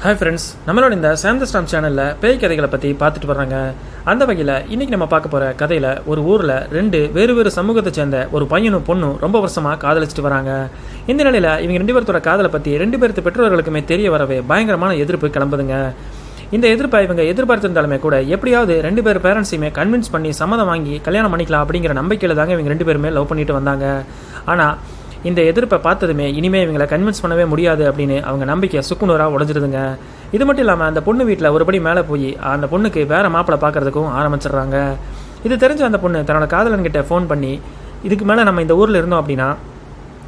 Hi friends நம்மளோட இந்த சாந்தஸ்டாம் சேனலில் பேய் கதைகளை பற்றி பார்த்துட்டு வர்றாங்க. அந்த வகையில் இன்றைக்கி நம்ம பார்க்க போகிற கதையில் ஒரு ஊரில் ரெண்டு வேறு வேறு சமூகத்தை சேர்ந்த ஒரு பையனும் பொண்ணும் ரொம்ப வருஷமாக காதலிச்சிட்டு வராங்க. இந்த நிலையில் இவங்க ரெண்டு பேர்த்தோட காதலை பற்றி ரெண்டு பேர்த்து பெற்றோர்களுக்குமே தெரிய வரவே பயங்கரமான எதிர்ப்பு கிளம்புதுங்க. இந்த எதிர்ப்பை இவங்க எதிர்பார்த்திருந்தாலுமே கூட எப்படியாவது ரெண்டு பேர் பேரண்ட்ஸையுமே கன்வின்ஸ் பண்ணி சம்மதம் வாங்கி கல்யாணம் பண்ணிக்கலாம் அப்படிங்கிற நம்பிக்கையில் தாங்க இவங்க ரெண்டு பேருமே லவ் பண்ணிட்டு வந்தாங்க. ஆனால் இந்த எதிர்ப்பை பார்த்ததுமே இனிமேல் இவங்களை கன்வின்ஸ் பண்ணவே முடியாது அப்படின்னு அவங்க நம்பிக்கை சுக்குநூறாக உடஞ்சிருதுங்க. இது மட்டும் இல்லாமல் அந்த பொண்ணு வீட்டில் ஒருபடி மேலே போய் அந்த பொண்ணுக்கு வேற மாப்பிள்ளை பார்க்கறதுக்கும் ஆரம்பிச்சிடுறாங்க. இது தெரிஞ்ச அந்த பொண்ணு தன்னோட காதலன்கிட்ட ஃபோன் பண்ணி இதுக்கு மேலே நம்ம இந்த ஊரில் இருந்தோம் அப்படின்னா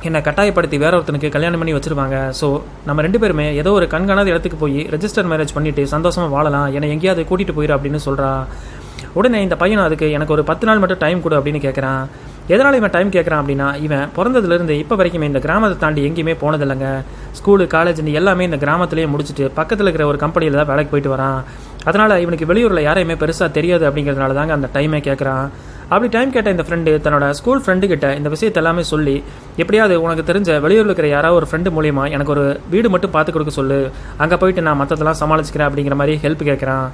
என்னை கட்டாயப்படுத்தி வேற ஒருத்தனுக்கு கல்யாணம் பண்ணி வச்சுருவாங்க. ஸோ நம்ம ரெண்டு பேருமே ஏதோ ஒரு கண்காணாத இடத்துக்கு போய் ரெஜிஸ்டர் மேரேஜ் பண்ணிட்டு சந்தோஷமாக வாழலாம். என்னை எங்கேயாவது கூட்டிகிட்டு போயிடும் அப்படின்னு சொல்கிறா உடனே இந்த பையனும் அதுக்கு எனக்கு ஒரு பத்து நாள் மட்டும் டைம் கொடு அப்படின்னு கேட்குறான் எதனால் இவன் டைம் கேட்குறான் அப்படின்னா இவன் பிறந்ததுலேருந்து இப்போ வரைக்குமே இந்த கிராமத்தை தாண்டி எங்கேயுமே போனதில்லைங்க. ஸ்கூலு காலேஜ்னு எல்லாமே இந்த கிராமத்துலேயே முடிச்சுட்டு பக்கத்தில் இருக்கிற ஒரு கம்பெனியில் தான் வேலைக்கு போயிட்டு வரான். அதனால் இவனுக்கு வெளியூரில் யாரையுமே பெருசாக தெரியாது அப்படிங்கிறதுனால தாங்க அந்த டைமே கேட்குறான் அப்படி டைம் கேட்ட இந்த ஃப்ரெண்டு தன்னோட ஸ்கூல் ஃப்ரெண்டு கிட்ட இந்த விஷயத்தை எல்லாமே சொல்லி எப்படியாவது உனக்கு தெரிஞ்ச வெளியூரில் இருக்கிற யாராவது ஒரு ஃப்ரெண்டு மூலியமா எனக்கு ஒரு வீடு மட்டும் பார்த்து கொடுக்க சொல்லு. அங்கே போயிட்டு நான் மற்றதெல்லாம் சமாளிச்சுக்கிறேன் அப்படிங்கிற மாதிரி ஹெல்ப் கேட்குறான்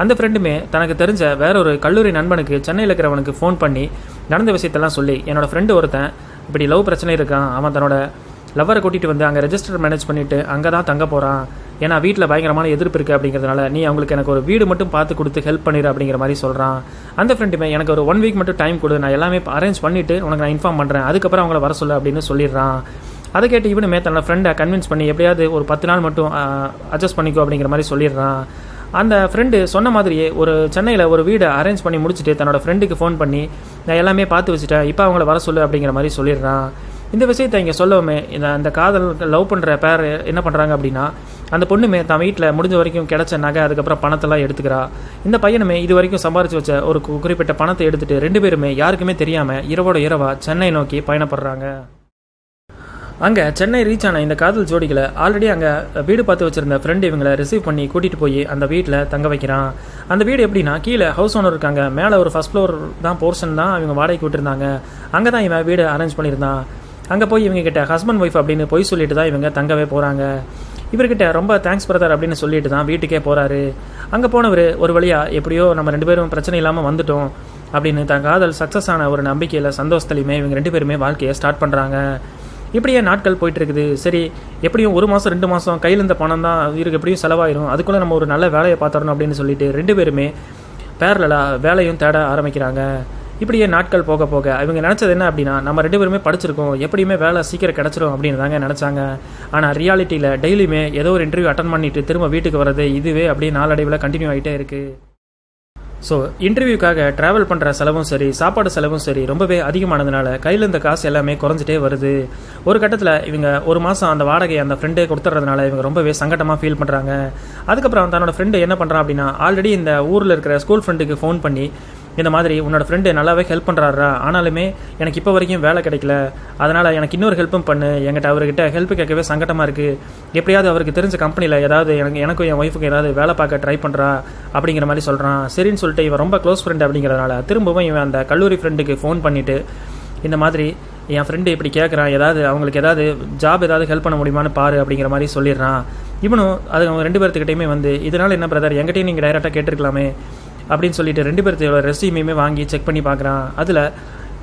அந்த ஃப்ரெண்டுமே தனக்கு தெரிஞ்ச வேற ஒரு கல்லூரி நண்பனுக்கு சென்னையில் இருக்கிறவனுக்கு ஃபோன் பண்ணி நடந்த விஷயத்தெல்லாம் சொல்லி என்னோட ஃப்ரெண்டு ஒருத்தன் இப்படி லவ் பிரச்சனை இருக்கான் அவன் தன்னோட லவ்வரை கூட்டிகிட்டு வந்து அங்கே ரெஜிஸ்டர் மேனேஜ் பண்ணிவிட்டு அங்கே தான் தங்க போகிறான் ஏன்னா வீட்டில் பயங்கரமான எதிர்ப்பு இருக்குது அப்படிங்கிறதுனால நீ அவங்களுக்கு எனக்கு ஒரு வீடு மட்டும் பார்த்து கொடுத்து ஹெல்ப் பண்ணிடு அப்படிங்கிற மாதிரி சொல்கிறான் அந்த ஃப்ரெண்டுமே எனக்கு ஒரு ஒன் வீக் மட்டும் டைம் கொடு நான் எல்லாமே அரேஞ்ச் பண்ணிவிட்டு உனக்கு நான் இன்ஃபார்ம் பண்ணுறேன் அதுக்கப்புறம் அவங்கள வர சொல்லு அப்படின்னு சொல்லிடுறான். அதை கேட்டு இவனுமே தன்னோட ஃப்ரெண்டை கன்வின்ஸ் பண்ணி எப்படியாவது ஒரு பத்து நாள் மட்டும் அட்ஜஸ்ட் பண்ணிக்கோ அப்படிங்கிற மாதிரி சொல்லிடுறான். அந்த ஃப்ரெண்டு சொன்ன மாதிரியே ஒரு சென்னையில் ஒரு வீடை அரேஞ்ச் பண்ணி முடிச்சுட்டு தன்னோட ஃப்ரெண்டுக்கு ஃபோன் பண்ணி நான் எல்லாமே பார்த்து வச்சுட்டேன். இப்போ அவங்கள வர சொல்லு அப்படிங்கிற மாதிரி சொல்லிடுறான். இந்த விஷயத்தை இங்கே சொல்லவுமே இந்த அந்த காதல் லவ் பண்ணுற பேர் என்ன பண்ணுறாங்க அப்படின்னா அந்த பொண்ணுமே தன் வீட்டில் முடிஞ்ச வரைக்கும் கிடச்ச நகை அதுக்கப்புறம் பணத்தெல்லாம் எடுத்துக்கிறா. இந்த பையனுமே இது வரைக்கும் சம்பாரிச்சு வச்ச ஒரு குறிப்பிட்ட பணத்தை எடுத்துகிட்டு ரெண்டு பேருமே யாருக்குமே தெரியாமல் இரவோட இரவா சென்னை நோக்கி பயணப்படுறாங்க. அங்கே சென்னை ரீச் ஆன இந்த காதல் ஜோடிகளை ஆல்ரெடி அங்கே வீடு பார்த்து வச்சிருந்த ஃப்ரெண்டு இவங்களை ரிசீவ் பண்ணி கூட்டிகிட்டு போய் அந்த வீட்டில் தங்க வைக்கிறான். அந்த வீடு எப்படின்னா கீழே ஹவுஸ் ஓனர் இருக்காங்க. மேலே ஒரு ஃபர்ஸ்ட் ஃப்ளோர் தான் போர்ஷன் தான் இவங்க வாடகைக்கு விட்டுருந்தாங்க. அங்கே தான் இவன் வீடு அரேஞ்ச் பண்ணியிருந்தான். அங்கே போய் இவங்க கிட்ட ஹஸ்பண்ட் ஒய்ஃப் அப்படின்னு பொய் சொல்லிட்டு தான் இவங்க தங்கவே போகிறாங்க இவர்கிட்ட ரொம்ப தேங்க்ஸ் பிரதர் அப்படின்னு சொல்லிட்டு தான் வீட்டுக்கே போகிறாரு அங்கே போனவர் ஒரு வழியாக எப்படியோ நம்ம ரெண்டு பேரும் பிரச்சனை இல்லாமல் வந்துட்டோம் அப்படின்னு தன் காதல் சக்ஸஸ் ஆன ஒரு நம்பிக்கையில் சந்தோஷத்துலையுமே இவங்க ரெண்டு பேருமே வாழ்க்கையை ஸ்டார்ட் பண்ணுறாங்க இப்படியே நாட்கள் போயிட்டுருக்குது. சரி எப்படியும் ஒரு மாதம் ரெண்டு மாதம் கையில் இருந்த பணம் தான் இருக்கு. எப்படியும் செலவாயிரும். அதுக்குள்ளே நம்ம ஒரு நல்ல வேலையை பார்த்துடணும் அப்படின்னு சொல்லிட்டு ரெண்டு பேருமே பேரலாக வேலையும் தேட ஆரம்பிக்கிறாங்க. இப்படியே நாட்கள் போக போக இவங்க நினச்சது என்ன அப்படின்னா நம்ம ரெண்டு பேருமே படிச்சிருக்கோம். எப்படியுமே வேலை சீக்கிரம் கிடச்சிரும் அப்படின்னு தாங்க நினச்சாங்க. ஆனால் ரியாலிட்டியில் டெய்லியுமே ஏதோ ஒரு இன்டர்வியூ அட்டன் பண்ணிட்டு திரும்ப வீட்டுக்கு வர்றது இதுவே அப்படியே நாளடைவில் கண்டினியூ ஆகிட்டே இருக்குது ஸோ இன்டர்வியூக்காக ட்ராவல் பண்ணுற செலவும் சரி சாப்பாடு செலவும் சரி ரொம்பவே அதிகமானதுனால கையில் இருந்த காசு எல்லாமே குறைஞ்சிட்டே வருது. ஒரு கட்டத்தில் இவங்க ஒரு மாதம் அந்த வாடகையை அந்த ஃப்ரெண்டே கொடுத்துறதுனால இவங்க ரொம்பவே சங்கட்டமாக ஃபீல் பண்ணுறாங்க அதுக்கப்புறம் தன்னோட ஃப்ரெண்டு என்ன பண்ணுறான் அப்படின்னா ஆல்ரெடி இந்த ஊரில் இருக்கிற ஸ்கூல் ஃப்ரெண்டுக்கு ஃபோன் பண்ணி இந்த மாதிரி உன்னோட ஃப்ரெண்டு நல்லாவே ஹெல்ப் பண்ணுறாரா ஆனாலுமே எனக்கு இப்போ வரைக்கும் வேலை கிடைக்கல. அதனால் எனக்கு இன்னொரு ஹெல்ப்பும் பண்ணு. என்கிட்ட அவர்கிட்ட ஹெல்ப் கேட்கவே சங்கட்டமாக இருக்குது எப்படியாவது அவருக்கு தெரிஞ்ச கம்பெனியில் ஏதாவது எனக்கு எனக்கும் என் ஒய்ஃபுக்கு ஏதாவது வேலை பார்க்க ட்ரை பண்ணுறா அப்படிங்கிற மாதிரி சொல்கிறான் சரின்னு சொல்லிட்டு இவன் ரொம்ப க்ளோஸ் ஃப்ரெண்ட் அப்படிங்கிறதுனால திரும்பவும் இவன் அந்த கல்லூரி ஃப்ரெண்டுக்கு ஃபோன் பண்ணிவிட்டு இந்த மாதிரி என் ஃப்ரெண்டு இப்படி கேட்குறான் ஏதாவது அவங்களுக்கு ஏதாவது ஜாப் ஏதாவது ஹெல்ப் பண்ண முடியுமான்னு பாரு அப்படிங்கிற மாதிரி சொல்லிடுறான். இவனும் அது அவங்க ரெண்டு பேர்த்துக்கிட்டையுமே வந்து இதனால் என்ன பிரதர் எங்கிட்டையும் நீங்கள் டைரெக்டாக கேட்டிருக்கலாமே. அப்படின்னு சொல்லிட்டு ரெண்டு பேர்த்தையோட ரெசியூமையுமே வாங்கி செக் பண்ணி பார்க்குறான். அதில்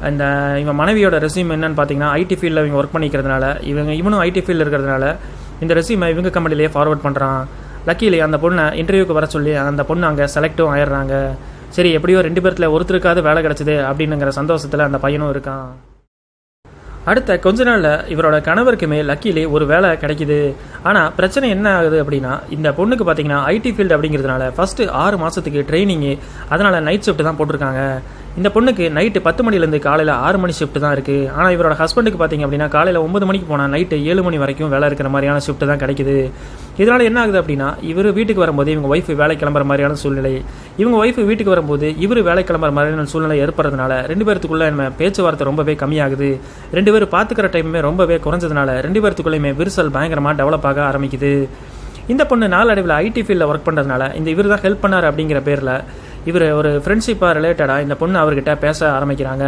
அந்த இவன் மனைவியோட ரெசியூம் என்னன்னு பார்த்தீங்கன்னா ஐடி ஃபீல்டில் இவங்க ஒர்க் பண்ணிக்கிறதுனால இவங்க இவனும் ஐடி ஃபீல்டில் இருக்கிறதுனால இந்த ரெசியூமை இவங்க கம்பெனிலேயே ஃபார்வர்ட் பண்ணுறான் லக்கிலி அந்த பொண்ணை இன்டர்வியூக்கு வர சொல்லி அந்த பொண்ணு அங்கே செலக்டும் ஆயிடுறாங்க. சரி எப்படியோ ரெண்டு பேர்த்தில் ஒருத்தருக்காவது வேலை கிடச்சிது அப்படின்னுங்கிற சந்தோஷத்தில் அந்த பையனும் இருக்கான். அடுத்த கொஞ்ச நாளில் இவரோட கணவருக்குமே லக்கிலே ஒரு வேலை கிடைக்குது. ஆனால் பிரச்சனை என்ன ஆகுது அப்படின்னா இந்த பொண்ணுக்கு பார்த்தீங்கன்னா ஐடி ஃபீல்டு அப்படிங்கிறதுனால ஃபஸ்ட்டு ஆறு மாதத்துக்கு ட்ரைனிங்கு அதனால் நைட் ஷிஃப்ட் தான் போட்டிருக்காங்க. இந்த பொண்ணுக்கு நைட்டு பத்து மணிலேருந்து காலையில் ஆறு மணி ஷிஃப்ட் தான் இருக்குது ஆனால் இவரோட ஹஸ்பண்டுக்கு பார்த்தீங்க அப்படின்னா காலையில் ஒம்பது மணிக்கு போனால் நைட்டு ஏழு மணி வரைக்கும் வேலை இருக்கிற மாதிரியான ஷிஃப்ட் தான் கிடைக்குது. இதனால் என்ன ஆகுது அப்படின்னா இவர் வீட்டுக்கு வரும்போது இவங்க ஒய்ஃப் வேலை கிளம்புற மாதிரியான சூழ்நிலை. இவங்க ஒய்ஃப் வீட்டுக்கு வரும்போது இவர் வேலை கிளம்புற மாதிரியான சூழ்நிலை ஏற்படுறதுனால ரெண்டு பேர்த்துக்குள்ளே நம்ம பேச்சுவார்த்தை ரொம்பவே கம்மியாகுது. ரெண்டு பேரும் பார்த்துக்கிற டைமுமே ரொம்பவே குறைஞ்சதுனால ரெண்டு பேர்த்துக்குள்ளேயுமே விரிசல் பயங்கரமாக டெவலப் ஆக ஆரம்பிக்குது. இந்த பொண்ணு நாளடைவில் ஐடி ஃபீல்டில் ஒர்க் பண்ணுறதுனால இந்த இவர் தான் ஹெல்ப் பண்ணார் அப்படிங்கிற பேரில் இவர் ஒரு ஃப்ரெண்ட்ஷிப்பாக ரிலேட்டடாக இந்த பொண்ணு அவர்கிட்ட பேச ஆரம்பிக்கிறாங்க.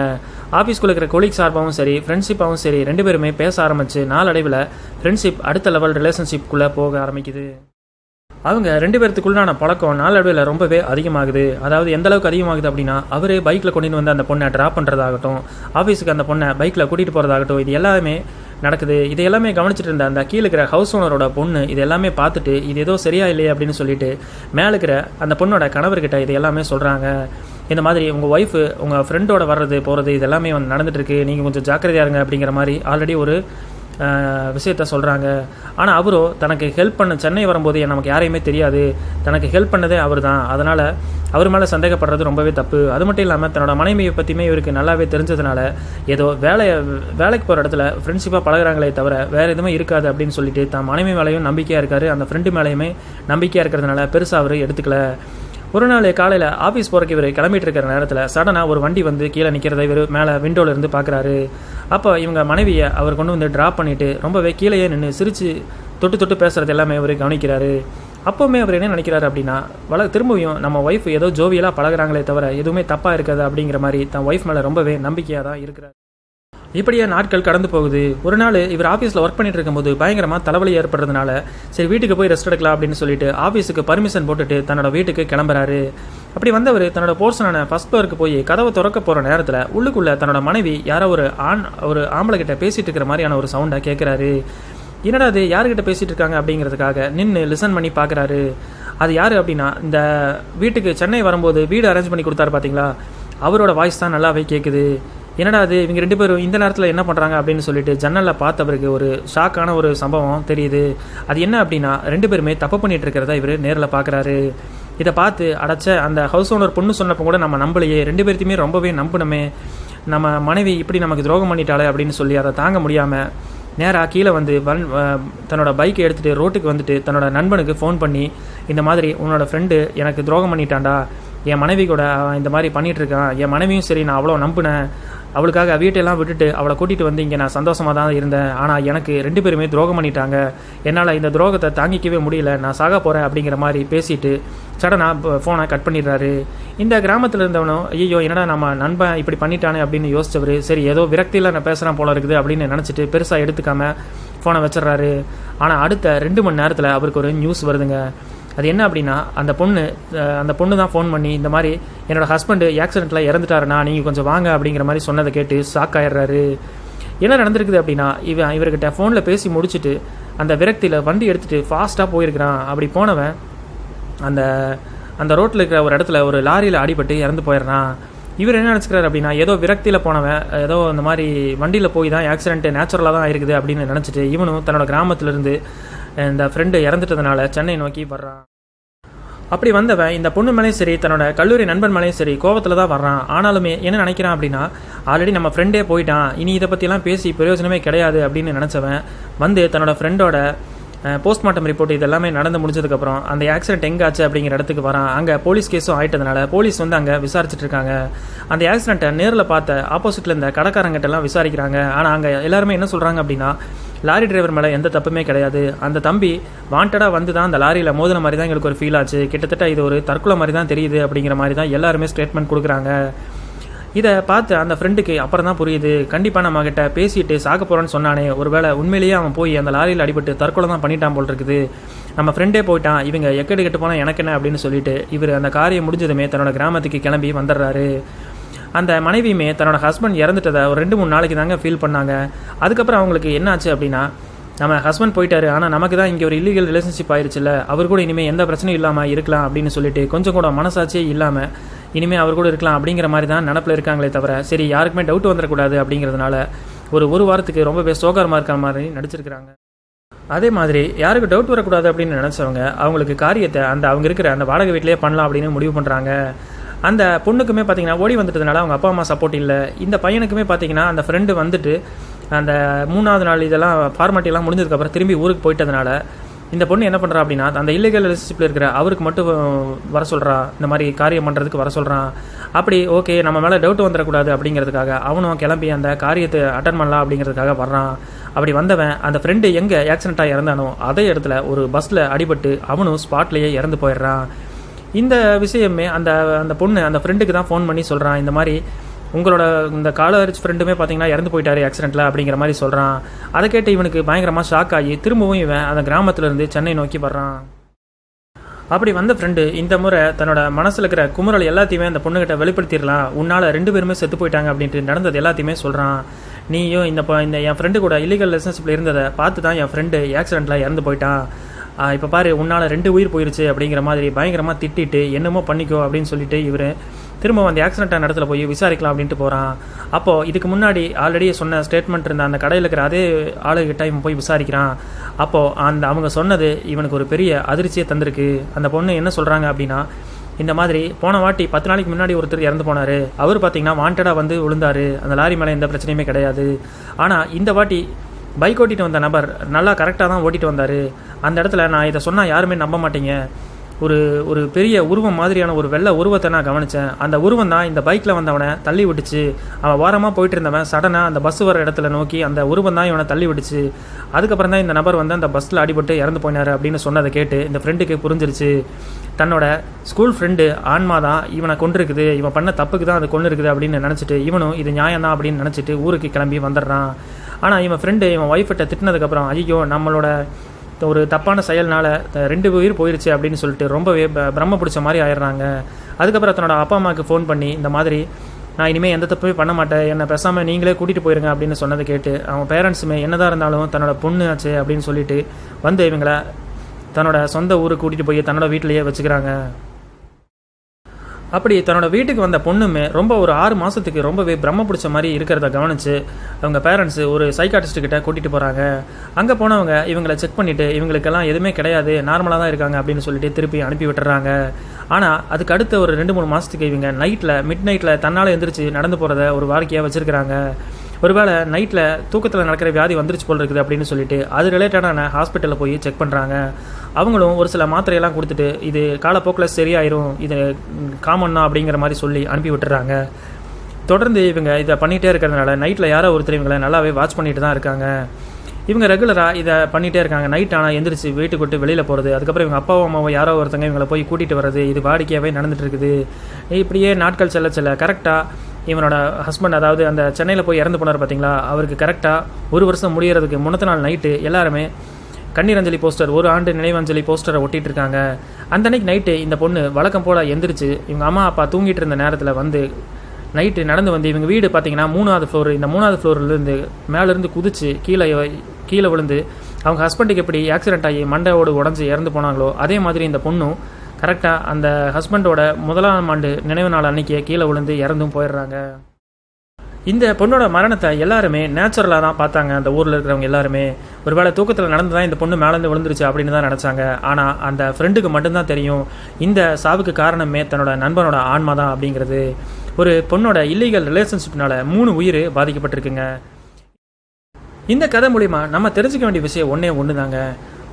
ஆஃபீஸ்க்குள்ள இருக்கிற கொலீக் சார்பாகவும் சரி ஃப்ரெண்ட்ஷிப்பாகவும் சரி ரெண்டு பேருமே பேச ஆரம்பித்து நாளடைவில் ஃப்ரெண்ட்ஷிப் அடுத்த லெவல் ரிலேஷன்ஷிப்குள்ளே போக ஆரம்பிக்குது. அவங்க ரெண்டு பேர்த்துக்குள்ளான பழக்கம் நாளடைவில் ரொம்பவே அதிகமாகுது. அதாவது எந்த அளவுக்கு அதிகமாகுது அப்படின்னா அவரே பைக்கில் கொண்டு வந்து அந்த பொண்ணை ட்ராப் பண்ணுறதாகட்டும் ஆஃபீஸுக்கு அந்த பொண்ணை பைக்கில் கூட்டிகிட்டு போகிறதாகட்டும் இது எல்லாமே நடக்குது. இது எல்லாமே கவனிச்சிட்டு இருந்த அந்த கீழே இருக்கிற ஹவுஸ் ஓனரோட பொண்ணு இது எல்லாமே பார்த்துட்டு இது ஏதோ சரியா இல்லையே அப்படின்னு சொல்லிட்டு மேலே இருக்கிற அந்த பொண்ணோட கணவர்கிட்ட இது எல்லாமே சொல்கிறாங்க இந்த மாதிரி உங்கள் ஒய்ஃபு உங்கள் ஃப்ரெண்டோட வர்றது போகிறது இது எல்லாமே வந்து நடந்துட்டு இருக்கு. நீங்கள் கொஞ்சம் ஜாக்கிரதையா இருங்க அப்படிங்கிற மாதிரி ஆல்ரெடி ஒரு விஷயத்த சொல்கிறாங்க ஆனால் அவரோ தனக்கு ஹெல்ப் பண்ண சென்னை வரும்போது நமக்கு யாரையுமே தெரியாது. தனக்கு ஹெல்ப் பண்ணதே அவர் தான் அதனால் அவர் மேலே சந்தேகப்படுறது ரொம்பவே தப்பு. அது மட்டும் இல்லாமல் தன்னோட மனைவியை பற்றியுமே இவருக்கு நல்லாவே தெரிஞ்சதுனால ஏதோ வேலையை வேலைக்கு போகிற இடத்துல ஃப்ரெண்ட்ஷிப்பாக பழகுறாங்களே தவிர வேறு எதுவுமே இருக்காது அப்படின்னு சொல்லிட்டு தான் மனைவி மேலேயும் நம்பிக்கையாக இருக்காரு. அந்த ஃப்ரெண்டு மேலேயுமே நம்பிக்கையாக இருக்கிறதுனால பெருசாக அவர் எடுத்துக்கல. ஒரு நாள் காலையில் ஆஃபீஸ் போகிறக்கு இவர் கிளம்பிட்டு இருக்கிற நேரத்தில் சடனாக ஒரு வண்டி வந்து கீழே நிற்கிறத இவர் மேலே விண்டோல இருந்து பார்க்குறாரு அப்போ இவங்க மனைவியை அவர் கொண்டு வந்து ட்ராப் பண்ணிவிட்டு ரொம்பவே கீழேயே நின்று சிரித்து தொட்டு தொட்டு பேசுகிறது எல்லாமே அவர் கவனிக்கிறாரு. அப்போவுமே அவர் என்ன நினைக்கிறாரு அப்படின்னா வள திரும்பியும் நம்ம ஒய்ஃப் ஏதோ ஜோவியலாக பழகுறாங்களே தவிர எதுவுமே தப்பாக இருக்காது அப்படிங்கிற மாதிரி தன் ஒய்ஃப் மேலே ரொம்பவே நம்பிக்கையாக தான் இருக்கிறார். இப்படியே நாட்கள் கடந்து போகுது. ஒரு நாள் இவர் ஆஃபீஸில் ஒர்க் பண்ணிட்டு இருக்கும்போது பயங்கரமாக தலைவலி ஏற்படுறதுனால சரி வீட்டுக்கு போய் ரெஸ்ட் எடுக்கலாம் அப்படின்னு சொல்லிட்டு ஆஃபீஸுக்கு பர்மிஷன் போட்டுட்டு தன்னோட வீட்டுக்கு கிளம்புறாரு. அப்படி வந்தவர் தன்னோட போர்ஷனான ஃபர்ஸ்ட் ஃப்ளோருக்கு போய் கதவை திறக்க போகிற நேரத்தில் உள்ளுக்குள்ளே தன்னோட மனைவி யாரோ ஒரு ஆண் ஒரு ஆம்பளை கிட்ட பேசிட்டு இருக்கிற மாதிரியான ஒரு சவுண்டை கேட்குறாரு என்னடா அது யார்கிட்ட பேசிட்டு இருக்காங்க அப்படிங்கிறதுக்காக நின்று லிசன் பண்ணி பார்க்குறாரு அது யார் அப்படின்னா இந்த வீட்டுக்கு சென்னை வரும்போது வீடு அரேஞ்ச் பண்ணி கொடுத்தாரு பார்த்தீங்களா அவரோட வாய்ஸ் தான் நல்லாவே கேட்குது என்னடா அது? இவங்க ரெண்டு பேரும் இந்த நேரத்தில் என்ன பண்ணுறாங்க அப்படின்னு சொல்லிட்டு ஜன்னலில் பார்த்தவருக்கு ஒரு ஷாக்கான ஒரு சம்பவம் தெரியுது. அது என்ன அப்படின்னா ரெண்டு பேருமே தப்பு பண்ணிட்டு இருக்கிறதா இவர் நேரில் பார்க்குறாரு இதை பார்த்து அடைச்ச அந்த ஹவுஸ் ஓனர் பொண்ணு சொன்னப்போ கூட நம்ம நம்பலையே. ரெண்டு பேர்த்தையுமே ரொம்பவே நம்பினோமே. நம்ம மனைவி இப்படி நமக்கு துரோகம் பண்ணிட்டாளே அப்படின்னு சொல்லி அதை தாங்க முடியாமல் நேராக கீழே வந்து வன் தன்னோட பைக்கை எடுத்துகிட்டு ரோட்டுக்கு வந்துட்டு தன்னோட நண்பனுக்கு ஃபோன் பண்ணி இந்த மாதிரி உன்னோட ஃப்ரெண்டு எனக்கு துரோகம் பண்ணிட்டான்டா. என் மனைவி கூட அவன் இந்த மாதிரி பண்ணிகிட்ருக்கான் இருக்கான். என் மனைவியும் சரி நான் அவ்வளோ நம்பினேன். அவளுக்காக வீட்டையெல்லாம் விட்டுட்டு அவளை கூட்டிகிட்டு வந்து இங்கே நான் சந்தோஷமாக தான் இருந்தேன். ஆனால் எனக்கு ரெண்டு பேருமே துரோகம் பண்ணிட்டாங்க. என்னால் இந்த துரோகத்தை தாங்கிக்கவே முடியல. நான் சாக போகிறேன் அப்படிங்கிற மாதிரி பேசிட்டு சடனாக ஃபோனை கட் பண்ணிடுறாரு. இந்த கிராமத்தில் இருந்தவனும் ஐயோ என்னடா நம்ம நண்பன் இப்படி பண்ணிட்டானே அப்படின்னு யோசிச்சவர் சரி ஏதோ விரக்தியில் நான் பேசுகிறேன் போல இருக்குது அப்படின்னு நினச்சிட்டு பெருசாக எடுத்துக்காம ஃபோனை வச்சிடுறாரு. ஆனால் அடுத்த ரெண்டு மணி நேரத்தில் அவருக்கு ஒரு நியூஸ் வருதுங்க. அது என்ன அப்படின்னா அந்த பொண்ணு அந்த பொண்ணு தான் ஃபோன் பண்ணி இந்த மாதிரி என்னோட ஹஸ்பண்டு ஆக்சிடெண்ட்டில் இறந்துட்டாருண்ணா நீங்கள் கொஞ்சம் வாங்க அப்படிங்கிற மாதிரி சொன்னதை கேட்டு ஷாக் ஆயிடுறாரு. என்ன நடந்திருக்குது அப்படின்னா இவன் இவர்கிட்ட ஃபோனில் பேசி முடிச்சுட்டு அந்த விரக்தியில் வண்டி எடுத்துகிட்டு ஃபாஸ்ட்டாக போயிருக்கிறான். அப்படி போனவன் அந்த அந்த ரோட்டில் இருக்கிற ஒரு இடத்துல ஒரு லாரியில் அடிபட்டு இறந்து போயிடுறான். இவர் என்ன நினச்சிக்கிறாரு அப்படின்னா ஏதோ விரக்தியில் போனவன் ஏதோ இந்த மாதிரி வண்டியில் போய் தான் ஆக்சிடென்ட் நேச்சுரலாக தான் இருக்குது அப்படின்னு நினச்சிட்டு இவனும் தன்னோட கிராமத்திலிருந்து இந்த ஃப்ரெண்டு இறந்துட்டதுனால சென்னை நோக்கி வர்றான். அப்படி வந்தவன் இந்த பொண்ணு மேலேயும் சரி தன்னோட கல்லூரி நண்பன் மேலேயும் சரி கோவத்தில் தான் வர்றான். ஆனாலுமே என்ன நினைக்கிறான் அப்படின்னா ஆல்ரெடி நம்ம ஃப்ரெண்டே போயிட்டான். இனி இதை பற்றிலாம் பேசி பிரயோஜனமே கிடையாது அப்படின்னு நினச்சவன் வந்து தன்னோட ஃப்ரெண்டோட போஸ்ட்மார்ட்டம் ரிப்போர்ட் இதெல்லாமே நடந்து முடிஞ்சதுக்கப்புறம் அந்த ஆக்சிடென்ட் எங்கே ஆச்சு அப்படிங்கிற இடத்துக்கு வரான். அங்கே போலீஸ் கேஸும் ஆயிட்டதுனால போலீஸ் வந்து அங்கே விசாரிச்சுட்டு இருக்காங்க. அந்த ஆக்சிடென்ட்டை நேரில் பார்த்த ஆப்போசிட்டில் இருந்த கடைக்காரங்கிட்டலாம் விசாரிக்கிறாங்க. ஆனால் அங்கே எல்லாருமே என்ன சொல்கிறாங்க அப்படின்னா லாரி டிரைவர் மேலே எந்த தப்புமே கிடையாது. அந்த தம்பி வாண்டடாக வந்து தான் அந்த லாரியில் மோதின மாதிரி தான் எங்களுக்கு ஒரு ஃபீல் ஆச்சு. கிட்டத்தட்ட இது ஒரு தற்கொலை மாதிரி தான் தெரியுது அப்படிங்கிற மாதிரி தான் எல்லாருமே ஸ்டேட்மெண்ட் கொடுக்குறாங்க. இதை பார்த்து அந்த ஃப்ரெண்டுக்கு அப்புறம் தான் புரியுது. கண்டிப்பாக நம்ம கிட்ட பேசிட்டு சாக போகிறோன்னு சொன்னானே. ஒருவேளை உண்மையிலேயே அவன் போய் அந்த லாரியில் அடிபட்டு தற்கொலை தான் பண்ணிட்டான் போல் இருக்குது நம்ம ஃப்ரெண்டே போயிட்டான். இவங்க எக்கடி கெட்டு போனால் எனக்கு என்ன அப்படின்னு சொல்லிட்டு இவர் அந்த காரியம் முடிஞ்சதுமே தன்னோட கிராமத்துக்கு கிளம்பி வந்துடுறாரு. அந்த மனைவியுமே தன்னோட ஹஸ்பண்ட் இறந்துட்டதை ஒரு ரெண்டு மூணு நாளைக்கு தாங்க ஃபீல் பண்ணாங்க. அதுக்கப்புறம் அவங்களுக்கு என்ன ஆச்சு அப்படின்னா நம்ம ஹஸ்பண்ட் போயிட்டாரு. ஆனால் நமக்கு தான் இங்கே ஒரு இல்லீகல் ரிலேஷன்ஷிப் ஆயிருச்சுல்ல. அவர் கூட இனிமேல் எந்த பிரச்சனையும் இல்லாமல் இருக்கலாம் அப்படின்னு சொல்லிட்டு கொஞ்சம் கூட மனசாட்சியே இல்லாமல் இனிமேல் அவர் கூட இருக்கலாம் அப்படிங்கிற மாதிரி தான் நினப்பில் இருக்காங்களே தவிர சரி யாருக்குமே டவுட் வந்துடக்கூடாது அப்படிங்கிறதுனால ஒரு ஒரு வாரத்துக்கு ரொம்பவே சோகரமாக இருக்கிற மாதிரி நடிச்சிருக்கிறாங்க. அதே மாதிரி யாருக்கு டவுட் வரக்கூடாது அப்படின்னு நினச்சவங்க அவங்களுக்கு காரியத்தை அந்த அவங்க இருக்கிற அந்த வாடகை வீட்டிலே பண்ணலாம் அப்படின்னு முடிவு பண்ணுறாங்க அந்த பொண்ணுக்குமே பார்த்தீங்கன்னா ஓடி வந்துட்டதுனால அவங்க அப்பா அம்மா சப்போர்ட் இல்லை. இந்த பையனுக்குமே பார்த்தீங்கன்னா அந்த ஃப்ரெண்டு வந்துட்டு அந்த மூணாவது நாள் இதெல்லாம் ஃபார்மாலிட்டிலாம் முடிஞ்சதுக்கப்புறம் திரும்பி ஊருக்கு போயிட்டதுனால இந்த பொண்ணு என்ன பண்ணுறா அப்படின்னா அந்த இல்லீகல் ரிலேஷன்ஷிப்பில் இருக்கிற அவருக்கு மட்டும் வர சொல்கிறா இந்த மாதிரி காரியம் பண்ணுறதுக்கு வர சொல்கிறான் அப்படி ஓகே நம்ம மேலே டவுட் வந்துடக்கூடாது அப்படிங்கிறதுக்காக அவனும் கிளம்பி அந்த காரியத்தை அட்டன் பண்ணலாம் அப்படிங்கிறதுக்காக வர்றான். அப்படி வந்தவன் அந்த ஃப்ரெண்டு எங்கே ஆக்சிடென்ட்டாக இறந்தானோ அதே இடத்துல ஒரு பஸ்ஸில் அடிபட்டு அவனும் ஸ்பாட்லேயே இறந்து போயிடுறான். இந்த விஷயமே அந்த அந்த பொண்ணு அந்த ஃப்ரெண்டுக்கு தான் ஃபோன் பண்ணி சொல்கிறான் இந்த மாதிரி உங்களோட இந்த காலேஜ் ஃப்ரெண்டுமே பார்த்தீங்கன்னா இறந்து போயிட்டாரு ஆக்சிடென்ட்டில் அப்படிங்கிற மாதிரி சொல்கிறான் அதை கேட்டு இவனுக்கு பயங்கரமாக ஷாக் ஆகி திரும்பவும் இவன் அந்த கிராமத்துலேருந்து சென்னை நோக்கி வர்றான். அப்படி வந்த ஃப்ரெண்டு இந்த முறை தன்னோட மனசில் இருக்கிற குமுறல் எல்லாத்தையுமே அந்த பொண்ணுகிட்ட வெளிப்படுத்திடலாம். உன்னால் ரெண்டு பேருமே செத்து போயிட்டாங்க அப்படின்ட்டு நடந்தது எல்லாத்தையுமே சொல்கிறான் நீயும் இந்த இந்த என் ஃப்ரெண்டு கூட இல்லீகல் ரிலேஷன்ஷிப்பில் இருந்ததை பார்த்து தான் என் ஃப்ரெண்டு ஆக்சிடெண்ட்டில் இறந்து போயிட்டான். இப்போ பாரு உன்னால் ரெண்டு உயிர் போயிருச்சு அப்படிங்கிற மாதிரி பயங்கரமாக திட்டிட்டு என்னமோ பண்ணிக்கோ அப்படின்னு சொல்லிட்டு இவர் திரும்ப அந்த ஆக்சிடென்ட் இடத்துல போய் விசாரிக்கலாம் அப்படின்ட்டு போகிறான் அப்போது இதுக்கு முன்னாடி ஆல்ரெடி சொன்ன ஸ்டேட்மெண்ட் இருந்த அந்த கடையில் இருக்கிற அதே ஆளுகிட்ட இவன் போய் விசாரிக்கிறான். அப்போது அந்த அவங்க சொன்னது இவனுக்கு ஒரு பெரிய அதிர்ச்சியை தந்திருக்கு. அந்த பொண்ணு என்ன சொல்கிறாங்க அப்படின்னா இந்த மாதிரி போன வாட்டி பத்து நாளைக்கு முன்னாடி ஒருத்தர் இறந்து போனார். அவர் பார்த்தீங்கன்னா வாண்டடாக வந்து விழுந்தார். அந்த லாரி மேலே எந்த பிரச்சனையுமே கிடையாது. ஆனால் இந்த வாட்டி பைக் ஓட்டிகிட்டு வந்த நபர் நல்லா கரெக்டாக தான் ஓட்டிகிட்டு வந்தார். அந்த இடத்துல நான் இதை சொன்னால் யாருமே நம்ப மாட்டீங்க. ஒரு ஒரு பெரிய உருவம் மாதிரியான ஒரு வெள்ளை உருவத்தை நான் கவனித்தேன் அந்த உருவம் தான் இந்த பைக்கில் வந்தவனை தள்ளி விட்டுச்சு. அவன் வாரமாக போயிட்டு இருந்தவன் சடனாக அந்த பஸ் வர இடத்துல நோக்கி அந்த உருவம் தான் இவனை தள்ளி விட்டுச்சு. அதுக்கப்புறம் தான் இந்த நபர் வந்து அந்த பஸ்ஸில் அடிபட்டு இறந்து போயினார் அப்படின்னு சொன்னதை கேட்டு இந்த ஃப்ரெண்டுக்கு புரிஞ்சிருச்சு. தன்னோட ஸ்கூல் ஃப்ரெண்டு ஆன்மா தான் இவனை கொண்டிருக்குது இவன் பண்ண தப்புக்கு தான் அது கொண்டு இருக்குது அப்படின்னு நினச்சிட்டு இவனும் இது நியாயம் தான் அப்படின்னு நினச்சிட்டு ஊருக்கு கிளம்பி வந்துடுறான். ஆனால் இவன் ஃப்ரெண்டு இவன் ஒய்ஃபிட்ட திட்டினதுக்கப்புறம் ஐயோ நம்மளோட ஒரு தப்பான செயல்னால ரெண்டு உயிர் போயிருச்சு அப்படின்னு சொல்லிட்டு ரொம்பவே பிரம்ம பிடிச்ச மாதிரி ஆயிடுறாங்க. அதுக்கப்புறம் தன்னோட அப்பா அம்மாவுக்கு ஃபோன் பண்ணி இந்த மாதிரி நான் இனிமேல் எந்த தப்புமே பண்ண மாட்டேன். என்னை பேசாமல் நீங்களே கூட்டிகிட்டு போயிருங்க அப்படின்னு சொன்னதை கேட்டு அவன் பேரண்ட்ஸுமே என்னதான் இருந்தாலும் தன்னோட பொண்ணு ஆச்சு அப்படின்னு சொல்லிட்டு வந்து இவங்கள தன்னோட சொந்த ஊருக்கு கூட்டிகிட்டு போய் தன்னோட வீட்டிலையே வச்சுக்கிறாங்க. அப்படி தன்னோட வீட்டுக்கு வந்த பொண்ணுமே ரொம்ப ஒரு ஆறு மாதத்துக்கு ரொம்பவே பிரம்ம பிடிச்ச மாதிரி இருக்கிறத கவனித்து அவங்க பேரண்ட்ஸு ஒரு சைக்காட்டிஸ்ட்டுக்கிட்ட கூட்டிகிட்டு போகிறாங்க அங்கே போனவங்க இவங்களை செக் பண்ணிவிட்டு இவங்களுக்கெல்லாம் எதுவுமே கிடையாது நார்மலாக தான் இருக்காங்க அப்படின்னு சொல்லிட்டு திருப்பி அனுப்பி விட்டுறாங்க. ஆனால் அதுக்கு அடுத்த ஒரு ரெண்டு மூணு மாதத்துக்கு இவங்க நைட்டில் மிட் நைட்டில் தன்னால் எந்திரிச்சு நடந்து போகிறத ஒரு வாடிக்கையாக வச்சுருக்கிறாங்க. ஒருவேளை நைட்டில் தூக்கத்தில் நடக்கிற வியாதி வந்துருச்சு போல் இருக்குது அப்படின்னு சொல்லிட்டு அது ரிலேட்டடான ஹாஸ்பிட்டலில் போய் செக் பண்ணுறாங்க அவங்களும் ஒரு சில மாத்திரையெல்லாம் கொடுத்துட்டு இது காலப்போக்கில் சரியாயிரும் இது காமன் தான் அப்படிங்கிற மாதிரி சொல்லி அனுப்பி விட்டுறாங்க. தொடர்ந்து இவங்க இதை பண்ணிகிட்டே இருக்கிறதுனால நைட்டில் யாரோ ஒருத்தர் இவங்களை நல்லாவே வாட்ச் பண்ணிட்டு தான் இருக்காங்க. இவங்க ரெகுலராக இதை பண்ணிகிட்டே இருக்காங்க. நைட் ஆனால் எந்திரிச்சு வீட்டுக்கு விட்டு வெளியில் போகிறது அதுக்கப்புறம் இவங்க அப்பாவும் அம்மாவும் யாரோ ஒருத்தங்க இவங்களை போய் கூட்டிகிட்டு வர்றது இது வாடிக்கையாகவே நடந்துட்டு இருக்குது. இப்படியே நாட்கள் செல்ல செல்ல கரெக்டாக இவனோட ஹஸ்பண்ட் அதாவது அந்த சென்னையில் போய் இறந்து போனார் பார்த்தீங்களா அவருக்கு கரெக்டாக ஒரு வருஷம் முடியறதுக்கு முன்னத்த நாள் நைட்டு எல்லாருமே கண்ணீரஞ்சலி போஸ்டர் ஒரு ஆண்டு நினைவஞ்சலி போஸ்டரை ஒட்டிட்டு இருக்காங்க. அந்த அன்னைக்கு நைட்டு இந்த பொண்ணு வழக்கம் போல் எந்திரிச்சு இவங்க அம்மா அப்பா தூங்கிட்டு இருந்த நேரத்தில் வந்து நைட்டு நடந்து வந்து இவங்க வீடு பார்த்தீங்கன்னா மூணாவது ஃப்ளோர் இந்த மூணாவது ஃப்ளோர்லேருந்து மேலேருந்து குதிச்சு கீழே கீழே விழுந்து அவங்க ஹஸ்பண்டுக்கு எப்படி ஆக்சிடென்ட் ஆகி மண்டையோடு உடஞ்சி இறந்து போனாங்களோ அதே மாதிரி இந்த பொண்ணும் கரெக்டாக அந்த ஹஸ்பண்டோட முதலாம் ஆண்டு நினைவு நாள் அன்னைக்கே கீழே விழுந்து இறந்தும் போயிடுறாங்க. இந்த பொண்ணோட மரணத்தை எல்லாருமே நேச்சுரலாக தான் பார்த்தாங்க. அந்த ஊரில் இருக்கிறவங்க எல்லாருமே ஒருவேளை தூக்கத்தில் நடந்து தான் இந்த பொண்ணு மேலேருந்து விழுந்துருச்சு அப்படின்னு தான் நினச்சாங்க. ஆனால் அந்த ஃப்ரெண்டுக்கு மட்டும்தான் தெரியும் இந்த சாவுக்கு காரணமே தன்னோட நண்பனோட ஆன்மா தான் அப்படிங்கிறது. ஒரு பொண்ணோட இல்லீகல் ரிலேஷன்ஷிப்னால மூணு உயிர் பாதிக்கப்பட்டிருக்குங்க. இந்த கதை மூலிமா நம்ம தெரிஞ்சுக்க வேண்டிய விஷயம் ஒன்றே ஒன்று தாங்க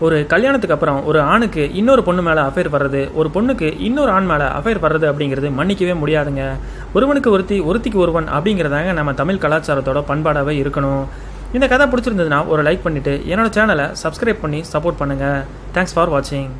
ஒரு கல்யாணத்துக்கு அப்புறம் ஒரு ஆணுக்கு இன்னொரு பொண்ணு மேலே அஃபேர் வர்றது ஒரு பொண்ணுக்கு இன்னொரு ஆண் மேலே அஃபேர் வர்றது அப்படிங்கிறது மன்னிக்கவே முடியாதுங்க. ஒருவனுக்கு ஒருத்தி ஒருத்திக்கு ஒருவன் அப்படிங்கிறதாங்க நம்ம தமிழ் கலாச்சாரத்தோட பண்பாடாகவே இருக்கணும். இந்த கதை பிடிச்சிருந்ததுன்னா ஒரு லைக் பண்ணிவிட்டு என்னோட சேனலை சப்ஸ்கிரைப் பண்ணி சப்போர்ட் பண்ணுங்கள் தேங்க்ஸ் ஃபார் வாட்சிங்